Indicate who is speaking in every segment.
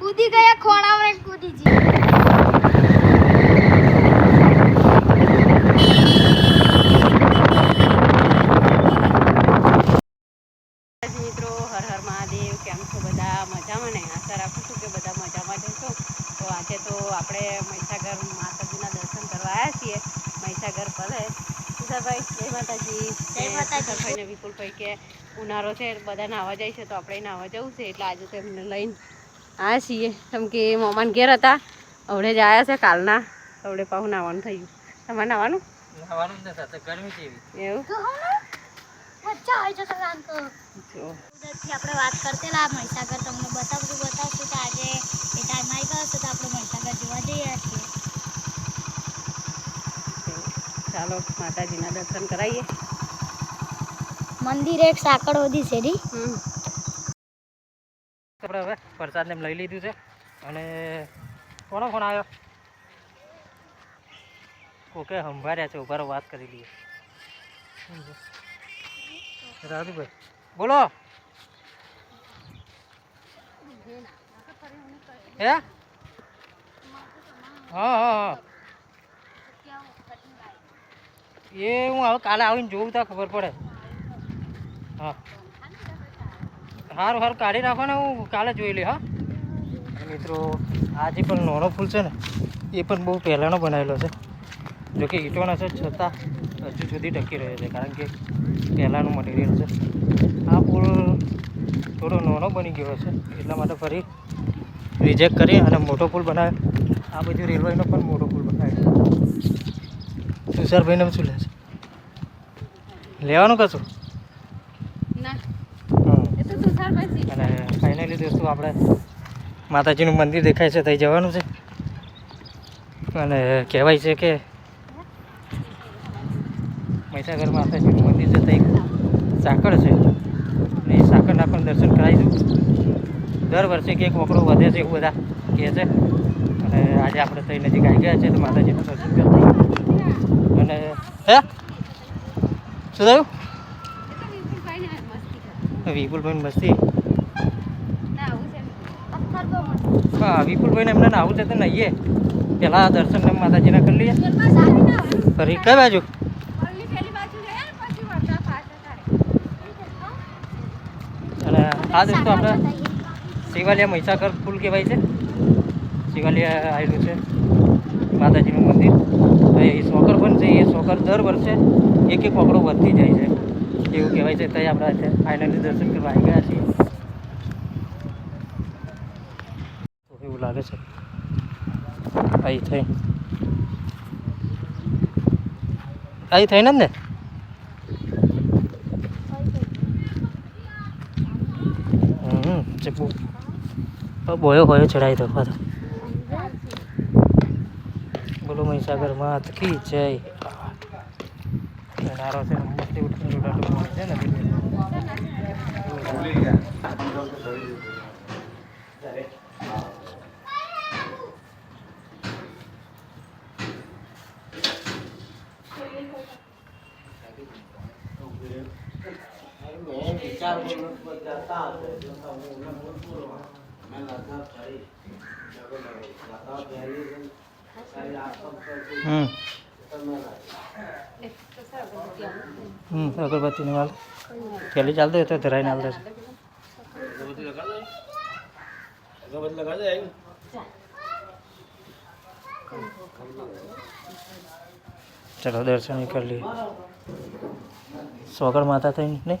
Speaker 1: કૂદી ગયા ખોણામાં કૂદી જી
Speaker 2: મિત્રો હર હર મહાદેવ કેમ છો બધા? મજામાં ને? આશા રાખું છું કે બધા મજામાં જ તો આજે તો આપણે મહીસાગર માતાજીના દર્શન કરવા આવ્યા છીએ. મહીસાગર ભલે સુધાભાઈ જય માતાજી.
Speaker 1: જય માતાજી.
Speaker 2: વિપુલભાઈ કે ઉનાળો છે બધા નાવા જાય છે તો આપણે નાવા જવું છે. એટલે આજે તો એમને લઈને આવ્યા છીએ. કેમ કે મોમાન ઘેર હતા. હવડે જ આવ્યા છે કાલના. હવડે પાછું નાવાનું થયું. તમારે નાવાનું?
Speaker 3: નાવાનું જ નથી ગરમી જેવી.
Speaker 2: એવું?
Speaker 1: આપણે વાત કરતેલા મહીસાગર તમને બતાવશું બતાવશું તો આજે એ ટાઈમ આવી ગયો છે તો આપણે મહીસાગર જોવા જઈએ છીએ.
Speaker 2: ચાલો માતાજીના દર્શન કરાવીએ.
Speaker 1: મંદિર એક સાંકળ વધી છે રી.
Speaker 3: આપણે હવે પ્રસાદને એમ લઈ લીધું છે. અને કોનો ફોન આવ્યો? ઓકે સંભાર્યા છે ઉભારો વાત કરી લઈએ. રાધુભાઈ, બોલો. હા? હા હા એ હું હવે કાલે આવીને જોઉં તા ખબર પડે. હા. સારું સારું કાઢી નાખો હું કાલે જોઈ લે હા. મિત્રો આ જે પણ નાનો ફૂલ છે ને, એ પણ બહુ પહેલાંનો બનાવેલો છે. જોકે ઈંટોના છે, છતાં હજુ સુધી ટકી રહ્યો છે, કારણ કે પહેલાંનું મટીરિયલ છે. આ પુલ થોડો નાનો બની ગયો છે, એટલા માટે ફરી રિજેક્ટ કરી અને મોટો પુલ બનાવ્યો. આ બાજુ રેલવેનો પણ મોટો પુલ બનાવ્યો તુષારભાઈને શું લે છે? લેવાનું કશું
Speaker 2: ના
Speaker 3: હમ
Speaker 2: એ તો તુષારભાઈ
Speaker 3: અને ફાઇનલી દોસ્તો આપણે માતાજીનું મંદિર દેખાય છે ત્યાં જવાનું છે. અને કહેવાય છે કે મહીસાગર માતાજીનું મંદિર છે ત્યાં સાંકળ છે. અને એ સાંકળના પણ દર્શન કરાવીશું દર વર્ષે કંઈક વકડો વધે છે એવું બધા કહે છે. અને આજે આપણે તઈ નજીક આવી ગયા છે, તો માતાજીનું દર્શન કરી અને હે? શું થયું? વિપુલભાઈ
Speaker 1: મોટો.
Speaker 3: હા વિપુલભાઈને એમને આવું છે તો નહીએ. પહેલાં દર્શન માતાજીના કરી લઈએ. ફરી કઈ બાજુ? અને આ દોસ્તો આપણે શિવાલિયા મહીસાગર પુલ કહેવાય છે. શિવાલિયા આવેલું છે. માતાજીનું મંદિર. એ સોકર પણ છે એ સોકર દર વર્ષે એક એક પકડો વધતી જાય છે. એવું કહેવાય છે, ત્યાં આપણે ફાઇનલી દર્શન કરવા આવી ગયા છીએ. એવું લાગે છે. અહીં થઈ. અહીં થઈને જ ને ચપ્પુ બોયો હોય ચડાવી દો પાછો. બોલો મહીસાગર માત કી જય. છે મસ્તી ઉઠીને ઉડાડતું હોય છે ને હમ હમ, અગરબત્તીની વાલ. થેલી ચાલતો હોય તો ધરાઈને હાલ દેશે ચલો, દર્શન કરી લઈએ. સોગર માતા થઈ નહીં?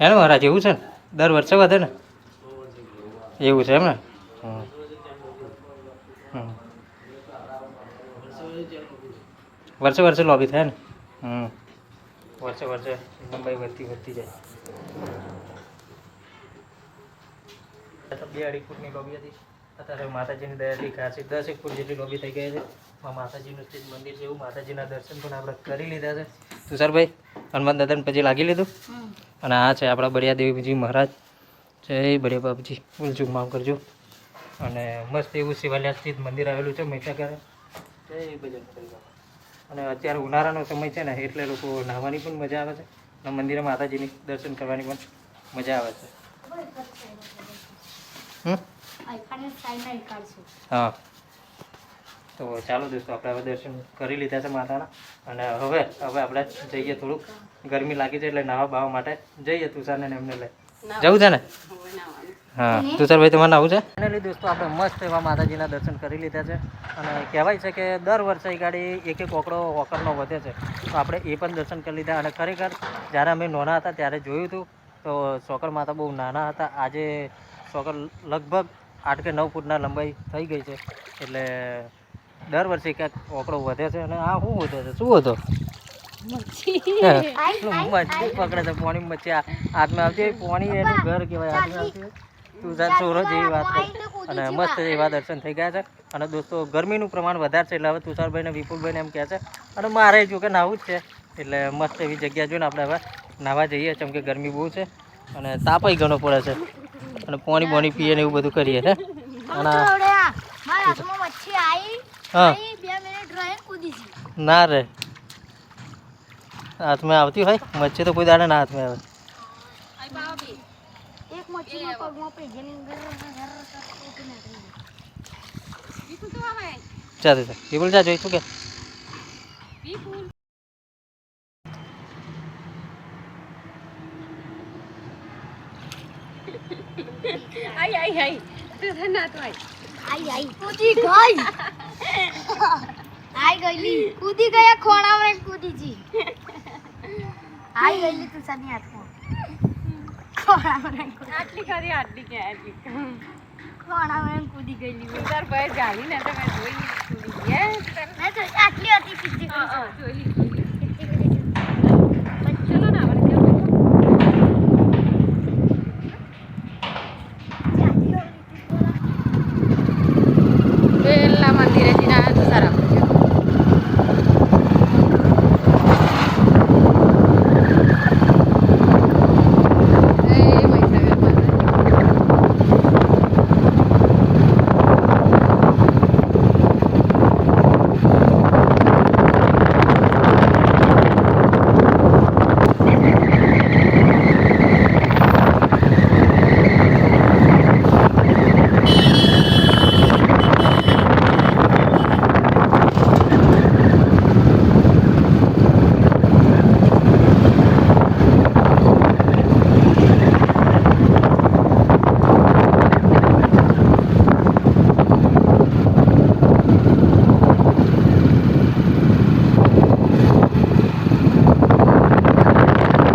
Speaker 3: હે ને મહારાજ એવું છે ને? દર વર્ષે વધે ને? એવું છે એમ ને. વર્ષે વર્ષે લોબી થાય ને? હમ. વર્ષે વર્ષે લંબાઈ વધતી વધતી જાય. આ બે અઢી ફૂટની લોબી હતી. અત્યારે માતાજીની દયાથી ખાસી દસ એક ફૂટ જેટલી લોબી થઈ ગઈ છે. માતાજીનું સ્થિત મંદિર છે એવું. માતાજીના દર્શન પણ આપણે કરી લીધા છે. તુષારભાઈ હનુમાન દાદાને પછી લાગી લીધું? અને આ છે આપણા બળિયાદેવજી મહારાજ. જય બળિયા બાપજી. બોલજો માફ કરજો. અને મસ્ત એવું શિવાલયા સ્થિત મંદિર આવેલું છે મહેસાગર. જય બજરંગ અને અત્યારે ઉનાળાનો સમય છે ને, એટલે લોકો નાહવાની પણ મજા આવે છે. અને મંદિરે માતાજીની દર્શન કરવાની પણ મજા આવે છે. હા. તો ચાલો દોસ્તો, આપણે હવે દર્શન કરી લીધા છે માતાના. અને હવે હવે આપણે જઈએ થોડુંક. ગરમી લાગી છે એટલે નાવા બાવા માટે જઈએ તુષારને ને એમને લઈ. જવું છે ને?
Speaker 2: હા તુષાર
Speaker 3: હા. તુષારભાઈ તમારે આવું છે? ફાઇનલી દોસ્તો આપણે મસ્ત એવા માતાજીના દર્શન કરી લીધા છે. અને કહેવાય છે કે દર વર્ષે એ ગાડી એક એક ઓકડો ઓકરનો વધે છે. તો આપણે એ પણ દર્શન કરી લીધા. અને ખરેખર જ્યારે અમે નાના હતા ત્યારે જોયું હતું તો સોકર માતા બહુ નાના હતા. આજે સોકર લગભગ આઠ કે નવ ફૂટના લંબાઈ થઈ ગઈ છે. એટલે દર વર્ષે ક્યાંક ઓકડો વધે છે. અને આ શું વધે છે? શું હતો? મચ્છી. પકડે છે? પોણી મચ્છી. હાથમાં આવતી હોય પોણી એનું ઘર કહેવાય હાથમાં આવતી હોય. તું તાર ચોરો જેવી વાત કરી. અને મસ્ત એવા દર્શન થઈ ગયા છે. અને દોસ્તો ગરમીનું પ્રમાણ વધારે છે એટલે હવે તુષારભાઈ ને વિપુલભાઈને એમ કહે છે. અને મારે જો કે નાવું જ છે. એટલે મસ્ત એવી જગ્યા જોઈને આપણે હવે નાવા જઈએ ચમ કે ગરમી બહુ છે. અને તાપય ઘણો પડે છે. અને પોણી બોણી પીએ ને એવું બધું કરીએ છે. અને આ-
Speaker 1: મારા હાથમાં મચ્છી આવી
Speaker 3: હા. ના રે. હાથમાં આવતી હોય મચ્છી તો કોઈ દાડે ના હાથમાં આવે. ચાલે ચાલ વિપુલ જા જોઈશું કે.
Speaker 2: આઈ આઈ આઈ તું ના તું આઈ
Speaker 1: આઈ આઈ કૂદી ગઈ. આઈ ગઈલી કૂદી ગયા કૂદી જી. આઈ ગયેલી તું સની હાથમાં
Speaker 2: આટલી ખરી આટલી કે આટલી.
Speaker 1: ખોણામાં એમ કૂદી ગયેલી હું
Speaker 2: તાર ભાઈ જાલી ને તો મેં જોઈ કૂદી ગયા
Speaker 1: મેં તો આટલી હતી સીધી
Speaker 2: જોઈ મંદિરે જઈને આવ્યા સારા.